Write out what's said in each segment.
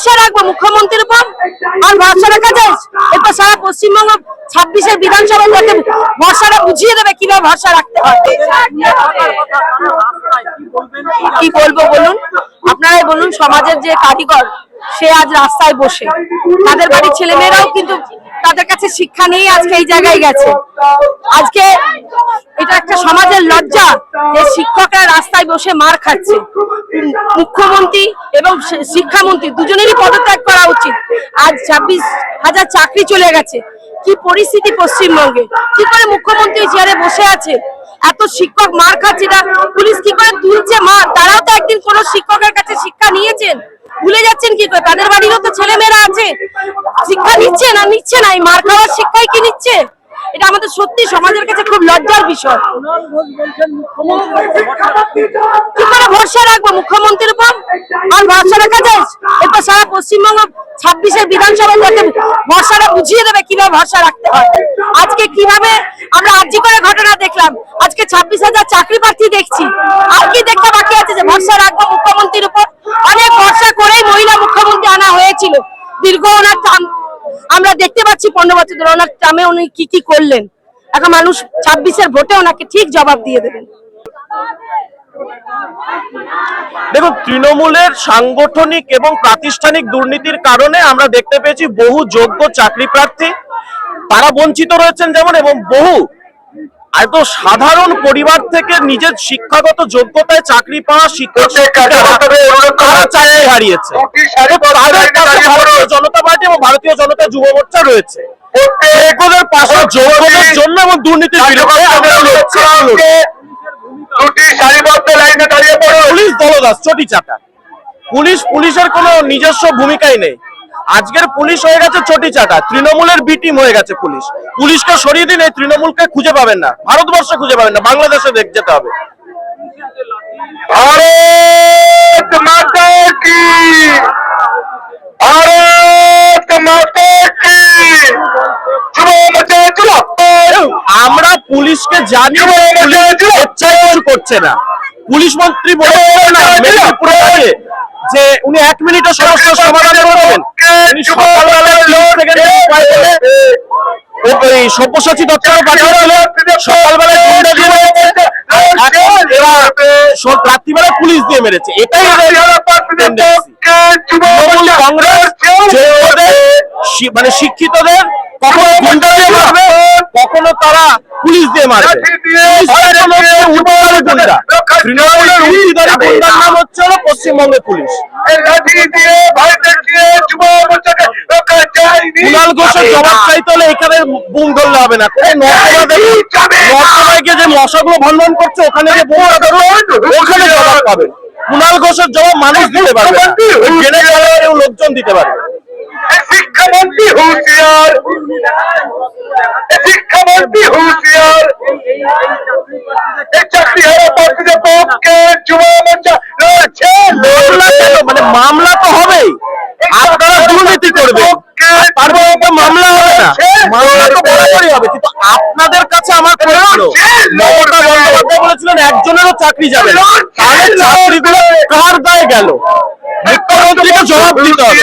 ভরসা রাখব মুখ্যমন্ত্রীর উপর। আর ভরসা রাখা যায় এরপর সারা পশ্চিমবঙ্গ ছাব্বিশের বিধানসভা ভরসাটা বুঝিয়ে দেবে, কীভাবে ভরসা রাখতে হয়। কি বলব বলুন? আপনারাই বলুন, সমাজের যে কারিগর, সে আজ রাস্তায় বসে। তাদের বাড়ির ছেলেমেয়েরাও কিন্তু তাদের কাছে শিক্ষা নিয়ে আজকে এই জায়গায় গেছে। আজকে এটা একটা সমাজের লজ্জা যে শিক্ষকরা রাস্তায় বসে মার খাচ্ছে। মুখ্যমন্ত্রী এবং শিক্ষামন্ত্রী দুজনেরই পদত্যাগ করা উচিত। আজ ছাব্বিশ হাজার চাকরি চলে গেছে। কি পরিস্থিতি পশ্চিমবঙ্গে? কি করে মুখ্যমন্ত্রী চেয়ারে বসে আছে? এত শিক্ষক মার খাচ্ছে না। পুলিশ কি করে তুলছে? মার তারাও তো একদিন কোন শিক্ষকের কাছে শিক্ষা নিয়েছেন। ভুলে যাচ্ছেন কি করে? তাদের বাড়িরও তো ছেলেমেয়েরা আছে। শিক্ষা নিচ্ছে না? নিচ্ছে না। এই মার খাওয়ার শিক্ষাই কি নিচ্ছে? এটা আমাদের সত্যি সমাজের কাছে খুব লজ্জার বিষয়। ভরসা রাখব মুখ্যমন্ত্রীর উপর? আর ভরসা রাখা যায় এরপর সারা পশ্চিমবঙ্গ ছাব্বিশের বিধানসভা ভরসাটা বুঝিয়ে দেবে কীভাবে ভরসা রাখতে হয়। আজকে কীভাবে আমরা আর্জি করে ঘটনা দেখলাম। আজকে ছাব্বিশ হাজার চাকরি প্রার্থী দেখছি। আর কি দেখতে বাকি আছে যে ভরসা রাখব মুখ্যমন্ত্রীর উপর? অনেক ভরসা করেই মহিলা মুখ্যমন্ত্রী আনা হয়েছিল। দীর্ঘ ওনার আমরা দেখতে পাচ্ছি পনেরো বছর ধরে ওনার টামে উনি কি কি করলেন। এখন মানুষ ছাব্বিশের ভোটে ওনাকে ঠিক জবাব দিয়ে দেবেন। দেখুন, তৃণমূলের সাংগঠনিক এবং প্রাতিষ্ঠানিক দুর্নীতির কারণে আমরা দেখতে পেয়েছি বহু যোগ্য চাকরি প্রার্থী তারা বঞ্চিত রয়েছেন যেমন, এবং বহু এত সাধারণ পরিবার থেকে নিজের শিক্ষাগত যোগ্যতায় চাকরি পাওয়া শিক্ষক চাকরি হারিয়েছে। জনতা পার্টি এবং ভারতীয় জনতা যুব মোর্চা রয়েছে। যোগ্যদের পাশে যোগ্যদের জন্য এবং দুর্নীতির বিরুদ্ধে। দুটি সারিবদ্ধ লাইনে দাঁড়িয়ে পড়ুন পুলিশ দলদাস চটি চাটা। পুলিশ পুলিশের কোনো নিজস্ব ভূমিকাই নেই। আজকের পুলিশ হয়ে গেছে ছোটি চাটা তৃণমূলের বিটিম হয়ে গেছে পুলিশ। পুলিশকে সরিয়ে দিন এই তৃণমূলকে খুঁজে পাবেন না। ভারতবর্ষে খুঁজে পাবেন না বাংলাদেশে দেখ যেতে হবে। আমরা পুলিশকে জানি করছে না। পুলিশ মন্ত্রী বলে যে উনি এক মিনিটের সমস্যার সমাধানের সব্যসাচী দপ্তরে পাঠিয়েছিলেন সকালবেলায় রাত্রিবেলা পুলিশ দিয়ে মেরেছে। এটাই কংগ্রেস মানে শিক্ষিতদের কখনো ঘণ্টা কখনো তারা পুলিশ দিয়ে নাম হচ্ছে পশ্চিমবঙ্গের পুলিশ কুণাল ঘোষের জবাব চাইতে হলে এখানে বুম ধরলে হবে না গিয়ে যে মশাগুলো করছে ওখানে যে জবাব কুণাল ঘোষের জবাব মানুষ দিতে পারবে লোকজন দিতে পারবে শিক্ষামন্ত্রী হুঁশিয়ার। শিক্ষামন্ত্রী হুঁশিয়ার। এই চাকরি হারা প্রার্থীদের পক্ষে যুব মোর্চা মামলা মানে মামলা তো হবেই। আপনারা দুর্নীতি করবে। মামলা হবে না। মামলা তো বরাবরই হবে। কিন্তু আপনাদের কাছে আমার প্রশ্ন। মমতা বন্দ্যোপাধ্যায় বলেছিলেন একজনেরও চাকরি যাবে। তাহলে চাকরিগুলো কার দায় গেল? মুখ্যমন্ত্রীকে জবাব দিতে হবে।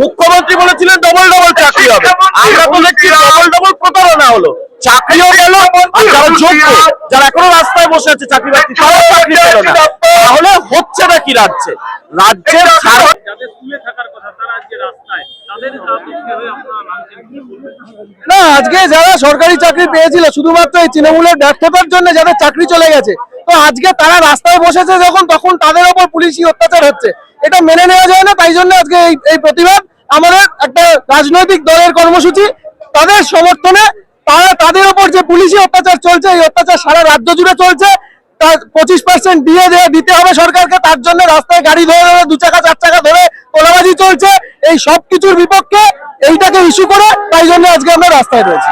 মুখ্যমন্ত্রী বলেছিলেন ডবল ডবল চাকরি হবে। আমরা তো দেখছি ডবল ডবল প্রতারণা হলো। চাকরিও গেল আর যারা যোগ্য যারা এখনও রাস্তায় বসে আছে চাকরি বাকরি তারাও চাকরি পেল না তাহলে হচ্ছে না কি রাজ্যে? রাজ্যের না, আজকে যারা সরকারি চাকরি পেয়েছিল, শুধুমাত্র এই তৃণমূলের ব্যর্থতার জন্য যাদের চাকরি চলে গেছে, তো আজকে তারা রাস্তায় বসেছে যখন, তখন তাদের ওপর পুলিশি অত্যাচার হচ্ছে। এটা মেনে নেওয়া যায় না, তাই জন্য আজকে এই এই প্রতিবাদ আমাদের একটা রাজনৈতিক দলের কর্মসূচি, তাদের সমর্থনে তারা তাদের ওপর যে পুলিশি অত্যাচার চলছে, এই অত্যাচার সারা রাজ্য জুড়ে চলছে। তার পঁচিশ পার্সেন্ট দিয়ে দিতে হবে সরকারকে, তার জন্য রাস্তায় গাড়ি ধরে ধরে দু চাকা, চার চাকা ধরে তোলাবাজি চলছে। এই সব কিছুর বিপক্ষে এইটাকে ইস্যু করে, তাই জন্য আজকে আমরা রাস্তায় রয়েছি।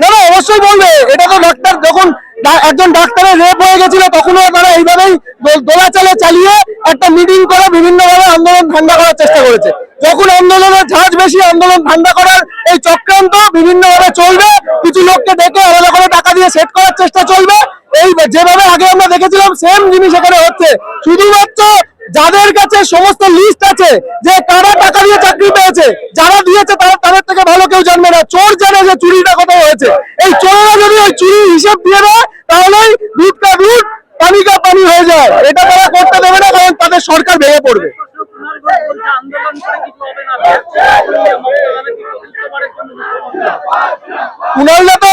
না না, অবশ্যই বলবে। এটা তো ডাক্তার, যখন একজন ডাক্তারের রেপ হয়ে গেছিল, তখনও তারা এইভাবেই দোলাচালে চালিয়ে একটা মিটিং করে বিভিন্ন ভাবে আন্দোলন ঠান্ডা করার চেষ্টা করেছে। যখন আন্দোলনের ঝাঁজ বেশি, আন্দোলন ঠান্ডা করার এই চক্রান্ত বিভিন্ন ভাবে চলবে চেষ্টা চলবে। এই যেভাবে আগে আমরা দেখেছিলাম সেম জিনিস এখানে হচ্ছে। শুধুমাত্র যাদের কাছে সমস্ত লিস্ট আছে, যে কারা টাকা দিয়ে চাকরি পেয়েছে, যারা দিয়েছে তারা তাদের থেকে ভালো কেউ জানবে না। চোর জানে যে চুরিটা কোথায় হয়েছে। এই চোরেরা যদি ওই চুরি হিসেব দিয়ে দেয়, তাহলেই দুধ কা দুধ পানি কা পানি হয়ে যায়। এটা তারা করতে দেবে না, কারণ তাদের সরকার ভেঙে পড়বে। কুণালদা তো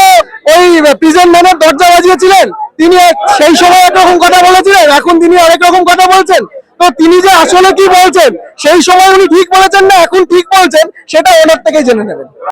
ওই প্রিজন ম্যানের বাজিয়েছিলেন তিনি সেই সময় একরকম কথা বলেছিলেন, এখন তিনি আরেক রকম কথা বলছেন। তো তিনি যে আসলে কি বলছেন, সেই সময় উনি ঠিক বলেছেন না, এখন ঠিক বলছেন, সেটা ওনার থেকেই জেনে নেবেন।